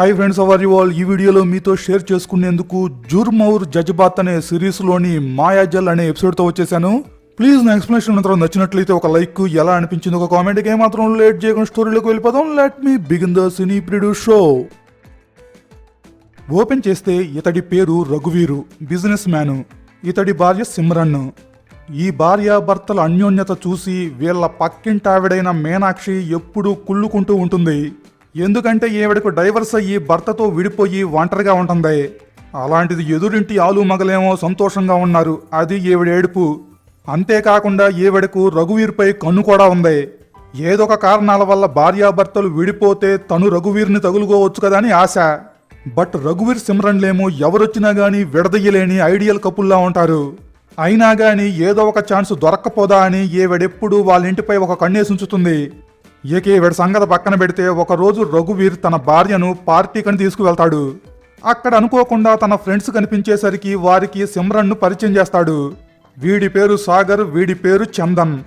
Hi friends how are you all ఈ వీడియోలో మీతో షేర్ చేసుకునేందుకు జుర్మౌర్ జజ్బాత్ అనే సిరీస్లోని మాయాజల్ అనే ఎపిసోడ్తో వచ్చేసాను. ప్లీజ్ నా ఎక్స్ప్లెనేషన్ మాత్రం నచ్చినట్లయితే ఒక లైక్ ఎలా అనిపించింది ఒక కామెంట్ ఏమాత్రం లేట్ చేయకుండా స్టోరీలోకి వెళ్ళిపోదాం. లెట్ మీ బిగిన్ ద సినీ ప్రిడ్యూ షో ఓపెన్ చేస్తే ఇతడి పేరు రఘువీరు బిజినెస్ మ్యాను ఇతడి భార్య సిమ్రన్. ఈ భార్యాభర్తల అన్యోన్యత చూసి వీళ్ళ పక్కింటావిడైన మీనాక్షి ఎప్పుడూ కుళ్ళుకుంటూ ఉంటుంది. ఎందుకంటే ఈవిడకు డైవర్స్ అయ్యి భర్తతో విడిపోయి ఒంటరిగా ఉంటుంది. అలాంటిది ఎదురింటి ఆలు మగలేమో సంతోషంగా ఉన్నారు. అది ఈవిడ ఏడుపు. అంతేకాకుండా ఈవిడకు రఘువీర్పై కన్ను కూడా ఉంది. ఏదొక కారణాల వల్ల భార్యాభర్తలు విడిపోతే తను రఘువీర్ని తగులుకోవచ్చు కదా అని ఆశ. బట్ రఘువీర్ సిమ్రన్లేమో ఎవరొచ్చినా గానీ విడదయ్యలేని ఐడియల్ కపుల్లా ఉంటారు. అయినా గాని ఏదో ఒక ఛాన్స్ దొరక్కపోదా అని ఈవిడెప్పుడు వాళ్ళ ఇంటిపై ఒక కన్నేసి ఉంచుతుంది ఇక ఈవిడ సంగతి పక్కన పెడితే ఒకరోజు రఘువీర్ తన భార్యను పార్టీకని తీసుకువెళ్తాడు. అక్కడ అనుకోకుండా తన ఫ్రెండ్స్ కనిపించేసరికి వారికి సిమ్రన్ను పరిచయం చేస్తాడు. వీడి పేరు సాగర్ వీడి పేరు చందన్.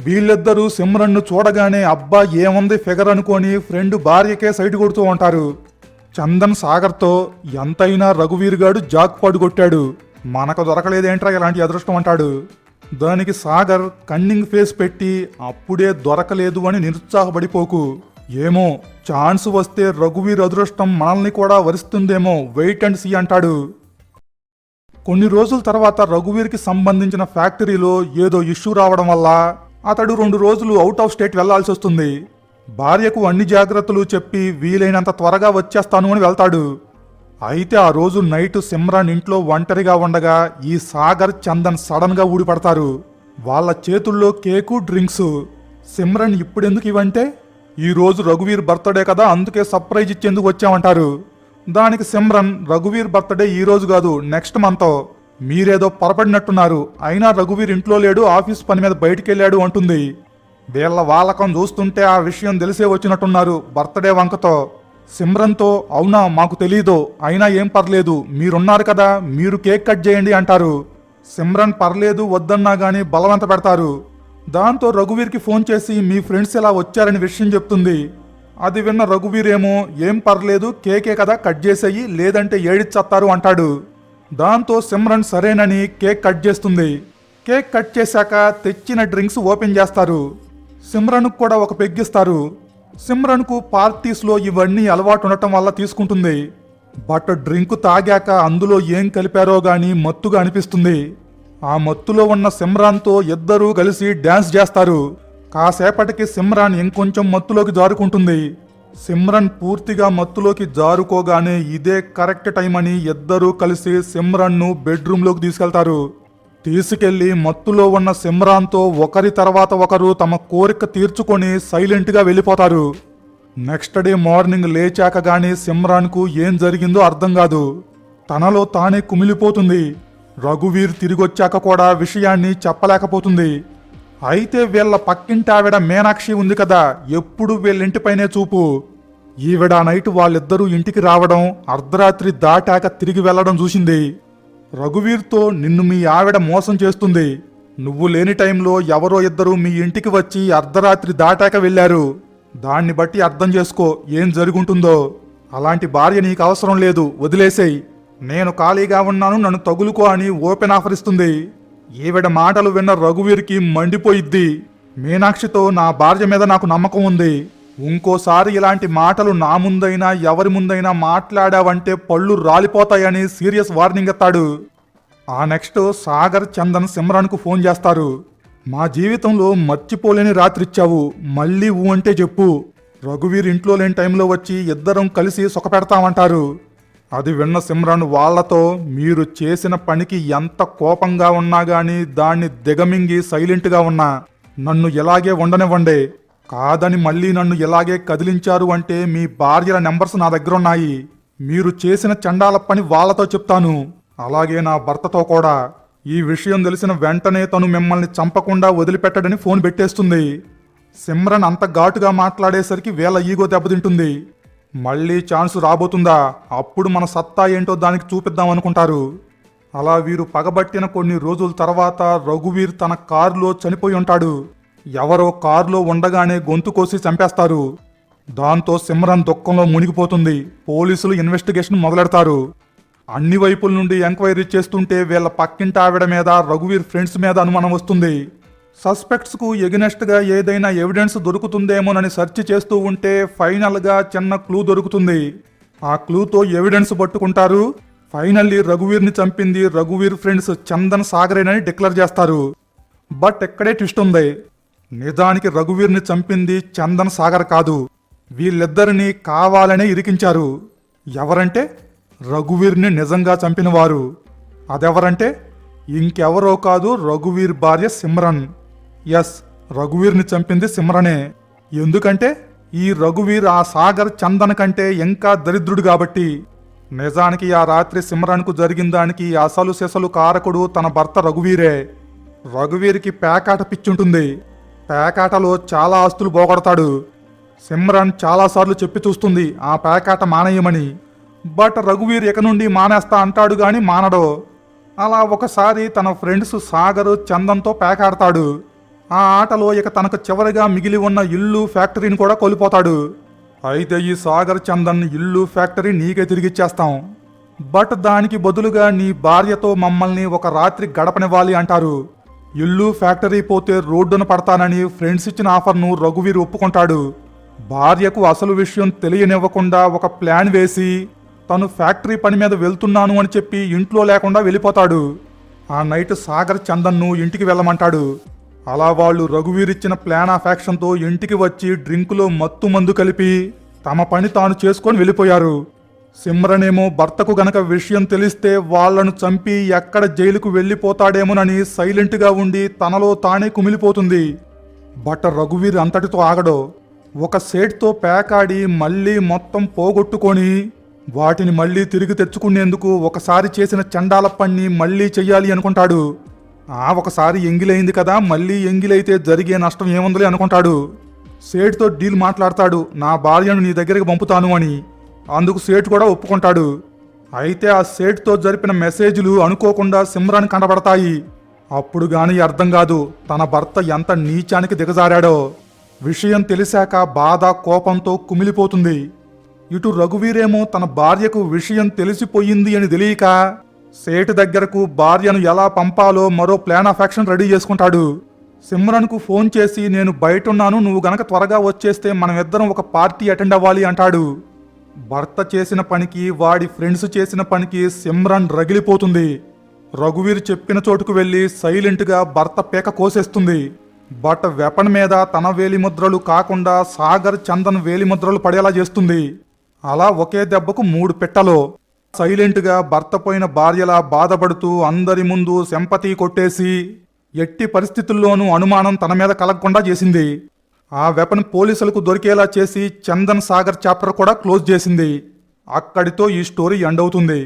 వీళ్ళిద్దరూ సిమ్రన్ను చూడగానే అబ్బా ఏముంది ఫిగర్ అనుకొని ఫ్రెండ్ భార్యకే సైడ్ కొడుతూ ఉంటారు. చందన్ సాగర్తో ఎంతైనా రఘువీర్ గాడు జాక్ కొట్టాడు మనకు దొరకలేదేంట్రా ఇలాంటి అదృష్టం అంటాడు. దానికి సాగర్ కన్నింగ్ ఫేస్ పెట్టి అప్పుడే దొరకలేదు అని నిరుత్సాహపడిపోకు. ఏమో ఛాన్స్ వస్తే రఘువీర్ అదృష్టం మనల్ని కూడా వరిస్తుందేమో వెయిట్ అండ్ సీ అంటాడు. కొన్ని రోజుల తర్వాత రఘువీర్కి సంబంధించిన ఫ్యాక్టరీలో ఏదో ఇష్యూ రావడం వల్ల అతడు రెండు రోజులు అవుట్ ఆఫ్ స్టేట్ వెళ్ళాల్సి వస్తుంది. భార్యకు అన్ని జాగ్రత్తలు చెప్పి వీలైనంత త్వరగా వచ్చేస్తాను అని వెళ్తాడు. అయితే ఆ రోజు నైట్ సిమ్రాన్ ఇంట్లో ఒంటరిగా ఉండగా ఈ సాగర్ చందన్ సడన్గా ఊడిపడతారు. వాళ్ళ చేతుల్లో కేకు డ్రింక్స్. సిమ్రన్ ఇప్పుడెందుకు ఇవంటే? ఈరోజు రఘువీర్ బర్త్డే కదా అందుకే సర్ప్రైజ్ ఇచ్చేందుకు వచ్చామంటారు. దానికి సిమ్రన్ రఘువీర్ బర్త్డే ఈ రోజు కాదు నెక్స్ట్ మంత్ మీరేదో పొరపడినట్టున్నారు అయినా రఘువీర్ ఇంట్లో లేడు ఆఫీస్ పని మీద బయటికెళ్ళాడు అంటుంది. వీళ్ళ వాలకం చూస్తుంటే ఆ విషయం తెలిసే వచ్చినట్టున్నారు బర్త్డే వంకతో. సిమ్రన్తో అవునా మాకు తెలీదు. అయినా ఏం పర్లేదు. మీరున్నారు కదా మీరు కేక్ కట్ చేయండి అంటారు. సిమ్రన్ పర్లేదు వద్దన్నా గానీ బలవంత పెడతారు. దాంతో రఘువీర్కి ఫోన్ చేసి మీ ఫ్రెండ్స్ ఇలా వచ్చారని విషయం చెప్తుంది. అది విన్న రఘువీర్ ఏమో ఏం పర్లేదు కేకే కదా కట్ చేసేయి లేదంటే ఏడిచ్చత్తారు అంటాడు. దాంతో సిమ్రన్ సరేనని కేక్ కట్ చేస్తుంది. కేక్ కట్ చేశాక తెచ్చిన డ్రింక్స్ ఓపెన్ చేస్తారు. సిమ్రన్కు కూడా ఒక పెగ్గిస్తారు సిమ్రన్కు పార్టీస్లో ఇవన్నీ అలవాటు ఉండటం వల్ల తీసుకుంటుంది. బట్ డ్రింక్ తాగాక అందులో ఏం కలిపారో గాని మత్తుగా అనిపిస్తుంది. ఆ మత్తులో ఉన్న సిమ్రాన్తో ఇద్దరూ కలిసి డ్యాన్స్ చేస్తారు. కాసేపటికి సిమ్రాన్ ఇంకొంచెం మత్తులోకి జారుకుంటుంది. సిమ్రన్ పూర్తిగా మత్తులోకి జారుకోగానే ఇదే కరెక్ట్ టైం అని ఇద్దరూ కలిసి సిమ్రన్ను బెడ్రూమ్లోకి తీసుకెళ్తారు. తీసుకెళ్ళి మత్తులో ఉన్న సిమ్రాన్తో ఒకరి తర్వాత ఒకరు తమ కోరిక తీర్చుకొని సైలెంట్గా వెళ్ళిపోతారు. నెక్స్ట్ డే మార్నింగ్ లేచాక గాని సిమ్రాన్కు ఏం జరిగిందో అర్థం కాదు. తనలో తానే కుమిలిపోతుంది. రఘువీర్ తిరిగొచ్చాక కూడా విషయాన్ని చెప్పలేకపోతుంది. అయితే వీళ్ళ పక్కింటావిడ మీనాక్షి ఉంది కదా ఎప్పుడు వీళ్ళింటిపైనే చూపు. ఈవిడ నైట్ వాళ్ళిద్దరూ ఇంటికి రావడం అర్ధరాత్రి దాటాక తిరిగి వెళ్ళడం చూసింది. రఘువీర్తో నిన్ను మీ ఆవిడ మోసం చేస్తుంది. నువ్వు లేని టైంలో ఎవరో ఇద్దరు మీ ఇంటికి వచ్చి అర్ధరాత్రి దాటాక వెళ్ళారు. దాన్ని బట్టి అర్థం చేసుకో ఏం జరుగుంటుందో. అలాంటి భార్య నీకు అవసరం లేదు వదిలేసేయ్. నేను ఖాళీగా ఉన్నాను నన్ను తగులుకో అని ఓపెన్ ఆఫర్ ఇస్తుంది. ఈవిడ మాటలు విన్న రఘువీర్కి మండిపోయిద్ది. మీనాక్షితో నా భార్య మీద నాకు నమ్మకం ఉంది. ఇంకోసారి ఇలాంటి మాటలు నా ముందైనా ఎవరి ముందైనా మాట్లాడావంటే పళ్ళు రాలిపోతాయని సీరియస్ వార్నింగ్ ఎత్తాడు ఆ నెక్స్ట్ సాగర్ చందన్ సిమ్రాన్కు ఫోన్ చేస్తారు. మా జీవితంలో మర్చిపోలేని రాత్రి ఇచ్చావు. మళ్ళీ ఊ అంటే చెప్పు. రఘువీర్ ఇంట్లో లేని టైంలో వచ్చి ఇద్దరం కలిసి సుఖపెడతామంటారు అది విన్న సిమ్రాన్ వాళ్ళతో మీరు చేసిన పనికి ఎంత కోపంగా ఉన్నా గాని దాన్ని దిగమింగి సైలెంట్గా ఉన్నా. నన్ను ఇలాగే ఉండనివ్వండి. కాదని మళ్ళీ నన్ను ఇలాగే కదిలించారు అంటే మీ భార్యల నెంబర్స్ నా దగ్గర ఉన్నాయి మీరు చేసిన చండాల పని వాళ్ళతో చెప్తాను. అలాగే నా భర్తతో కూడా. ఈ విషయం తెలిసిన వెంటనే తను మిమ్మల్ని చంపకుండా వదిలిపెట్టడని ఫోన్ పెట్టేస్తుంది. సిమ్రన్ అంత ఘాటుగా మాట్లాడేసరికి వేల ఈగో దెబ్బతింటుంది. మళ్ళీ ఛాన్స్ రాబోతుందా? అప్పుడు మన సత్తా ఏంటో దానికి చూపిద్దాం అనుకుంటారు. అలా వీరు పగబట్టిన కొన్ని రోజుల తర్వాత రఘువీర్ తన కారులో చనిపోయి ఉంటాడు. ఎవరో కారులో ఉండగానే గొంతు కోసి చంపేస్తారు. దాంతో సిమ్రన్ దుఃఖంలో మునిగిపోతుంది. పోలీసులు ఇన్వెస్టిగేషన్ మొదలెడతారు. అన్ని వైపుల నుండి ఎంక్వైరీ చేస్తుంటే వీళ్ళ పక్కింటి ఆవిడ మీద రఘువీర్ ఫ్రెండ్స్ మీద అనుమానం వస్తుంది. సస్పెక్ట్స్కు ఎగినెస్ట్గా ఏదైనా ఎవిడెన్స్ దొరుకుతుందేమోనని సెర్చ్ చేస్తూ ఉంటే ఫైనల్గా చిన్న క్లూ దొరుకుతుంది. ఆ క్లూతో ఎవిడెన్స్ పట్టుకుంటారు. ఫైనల్లీ రఘువీర్ని చంపింది రఘువీర్ ఫ్రెండ్స్ చందన్ సాగరేనని డిక్లేర్ చేస్తారు. బట్ ఎక్కడే ట్విస్ట్ ఉంది. నిజానికి రఘువీర్ని చంపింది చందన్ సాగర్ కాదు. వీళ్ళిద్దరిని కావాలనే ఇరికించారు. ఎవరంటే రఘువీర్ని నిజంగా చంపినవారు. అదెవరంటే ఇంకెవరో కాదు రఘువీర్ భార్య సిమ్రన్. ఎస్ రఘువీర్ని చంపింది సిమ్రనే. ఎందుకంటే ఈ రఘువీర్ ఆ సాగర్ చందన్ కంటే ఇంకా దరిద్రుడు కాబట్టి. నిజానికి ఆ రాత్రి సిమ్రన్కు జరిగిన దానికి అసలు సెసలు కారకుడు తన భర్త రఘువీరే. రఘువీర్కి పేకాట పిచ్చుంటుంది. పేకాటలో చాలా ఆస్తులు పోగొడతాడు. సిమ్రన్ చాలాసార్లు చెప్పి చూస్తుంది ఆ పేకాట మానేయమని. బట్ రఘువీర్ ఇక నుండి మానేస్తా అంటాడు గాని మానడు. అలా ఒకసారి తన ఫ్రెండ్స్ సాగర్ చందంతో పేకాడతాడు. ఆ ఆటలో ఇక తనకు చివరిగా మిగిలి ఉన్న ఇల్లు ఫ్యాక్టరీని కూడా కోల్పోతాడు. అయితే ఈ సాగర్ చందన్ ఇల్లు ఫ్యాక్టరీ నీకే తిరిగిచ్చేస్తాం బట్ దానికి బదులుగా నీ భార్యతో మమ్మల్ని ఒక రాత్రి గడపనివ్వాలి అంటారు. ఇల్లు ఫ్యాక్టరీ పోతే రోడ్డున పడతానని ఫ్రెండ్స్ ఇచ్చిన ఆఫర్ను రఘువీర్ ఒప్పుకుంటాడు. భార్యకు అసలు విషయం తెలియనివ్వకుండా ఒక ప్లాన్ వేసి తను ఫ్యాక్టరీ పని మీద వెళ్తున్నాను అని చెప్పి ఇంట్లో లేకుండా వెళ్ళిపోతాడు. ఆ నైట్ సాగర్ చందన్ను ఇంటికి వెళ్ళమంటాడు. అలా వాళ్ళు రఘువీర్ ఇచ్చిన ప్లాన్ ఆఫ్ యాక్షన్తో ఇంటికి వచ్చి డ్రింకులో మత్తు మందు కలిపి తమ పని తాను చేసుకొని వెళ్ళిపోయారు. సిమ్రనేమో భర్తకు గనక విషయం తెలిస్తే వాళ్ళను చంపి ఎక్కడ జైలుకు వెళ్ళిపోతాడేమోనని సైలెంట్గా ఉండి తనలో తానే కుమిలిపోతుంది. బట్ రఘువీర్ అంతటితో ఆగడు. ఒక సేట్తో పేకాడి మళ్ళీ మొత్తం పోగొట్టుకొని వాటిని మళ్ళీ తిరిగి తెచ్చుకునేందుకు ఒకసారి చేసిన చండాల పన్ని మళ్ళీ చెయ్యాలి అనుకుంటాడు. ఆ ఒకసారి ఎంగిలైంది కదా మళ్ళీ ఎంగిలైతే జరిగే నష్టం ఏముందిలే అనుకుంటాడు. సేట్తో డీల్ మాట్లాడతాడు నా భార్యను నీ దగ్గరికి పంపుతాను అని. అందుకు సేట్ కూడా ఒప్పుకుంటాడు. అయితే ఆ సేట్తో జరిపిన మెసేజ్లు అనుకోకుండా సిమ్రాన్ కనబడతాయి అప్పుడు గాని అర్థం కాదు తన భర్త ఎంత నీచానికి దిగజారాడో. విషయం తెలిసాక బాధ కోపంతో కుమిలిపోతుంది. ఇటు రఘువీరేమో తన భార్యకు విషయం తెలిసిపోయింది అని తెలియక సేటు దగ్గరకు భార్యను ఎలా పంపాలో మరో ప్లాన్ ఆఫ్ యాక్షన్ రెడీ చేసుకుంటాడు. సిమ్రన్కు ఫోన్ చేసి నేను బయటున్నాను నువ్వు గనక త్వరగా వచ్చేస్తే మనమిద్దరం ఒక పార్టీ అటెండ్ అవ్వాలి అంటాడు. భర్త చేసిన పనికి వాడి ఫ్రెండ్స్ చేసిన పనికి సిమ్రన్ రగిలిపోతుంది. రఘువీర్ చెప్పిన చోటుకు వెళ్ళి సైలెంట్గా భర్త పేక కోసేస్తుంది. బట్ వెపన్ మీద తన వేలిముద్రలు కాకుండా సాగర్ చందన్ వేలిముద్రలు పడేలా చేస్తుంది. అలా ఒకే దెబ్బకు మూడు పెట్టలో. సైలెంట్గా భర్త పోయిన భార్యలా బాధపడుతూ అందరి ముందు సెంపతి కొట్టేసి ఎట్టి పరిస్థితుల్లోనూ అనుమానం తన మీద కలగకుండా చేసింది. ఆ వెపన్ పోలీసులకు దొరికేలా చేసి చందన్ సాగర్ చాప్టర్ కూడా క్లోజ్ చేసింది. అక్కడితో ఈ స్టోరీ ఎండ్ అవుతుంది.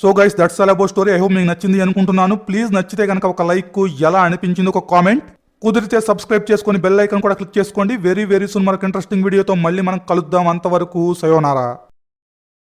So guys that's all about story. I hope మీకు నచ్చింది అనుకుంటున్నాను. ప్లీజ్ నచ్చితే కనుక ఒక లైక్ ఎలా అనిపించింది ఒక కామెంట్. కుదిరితే సబ్స్క్రైబ్ చేసుకొని బెల్ ఐకన్ కూడా క్లిక్ చేసుకోండి. వెరీ వెరీ సూన్ మనకు ఇంట్రెస్టింగ్ వీడియోతో మళ్ళీ మనం కలుద్దాం. అంతవరకు సయోనారా.